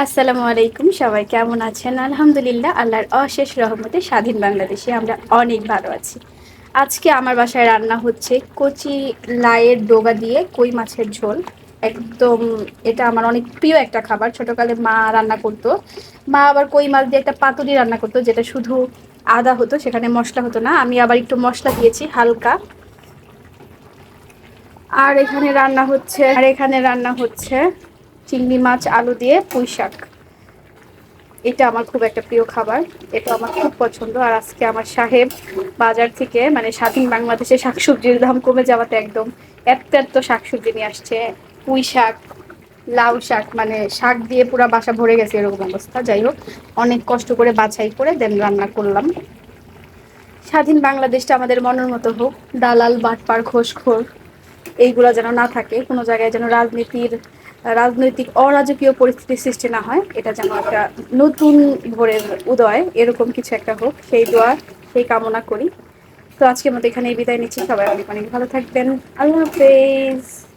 আসসালামু আলাইকুম, সবাই কেমন আছেন? আলহামদুলিল্লাহ, আল্লাহর অশেষ রহমতে স্বাধীন বাংলাদেশে আমরা অনেক ভালো আছি। আজকে আমার বাসায় রান্না হচ্ছে কচি লাইয়ের ডোগা দিয়ে কই মাছের ঝোল। একদম এটা আমার অনেক প্রিয় একটা খাবার। ছোটোকালে মা রান্না করতো। মা আবার কই মাছ দিয়ে একটা পাতুরি রান্না করতো, যেটা শুধু আদা হতো, সেখানে মশলা হতো না। আমি আবার একটু মশলা দিয়েছি, হালকা। আর এখানে রান্না হচ্ছে আর এখানে রান্না হচ্ছে চিংড়ি মাছ, আলু দিয়ে পুঁই শাক। এটা আমার খুব একটা প্রিয় খাবার। এটা আমার খুব পছন্দ। আর আজকে আমার সাহেব বাজার থেকে মানে স্বাধীন বাংলাদেশে শাকসবজির দাম কমে যাওয়াতে একদম এত এত শাকসবজি নিয়ে আসছে। পুঁই শাক, লাউ শাক মানে শাক দিয়ে পুরো বাসা ভরে গেছে এরকম অবস্থা। যাই হোক, অনেক কষ্ট করে বাছাই করে দেন রান্না করলাম। স্বাধীন বাংলাদেশটা আমাদের মনের মতো হোক। দালাল, বাটপার, ঘোষখোর, এইগুলো যেন না থাকে। কোনো জায়গায় যেন রাজনীতির রাজনৈতিক অরাজকীয় পরিস্থিতির সৃষ্টি না হয়, এটা যেন একটা নতুন ভোরের উদয়, এরকম কিছু একটা হোক, সেই দোয়া, সেই কামনা করি। তো আজকের মতো এখানে বিদায় নিচ্ছি, সবাই অনেক অনেক ভালো থাকবেন। আল্লাহ হাফেজ।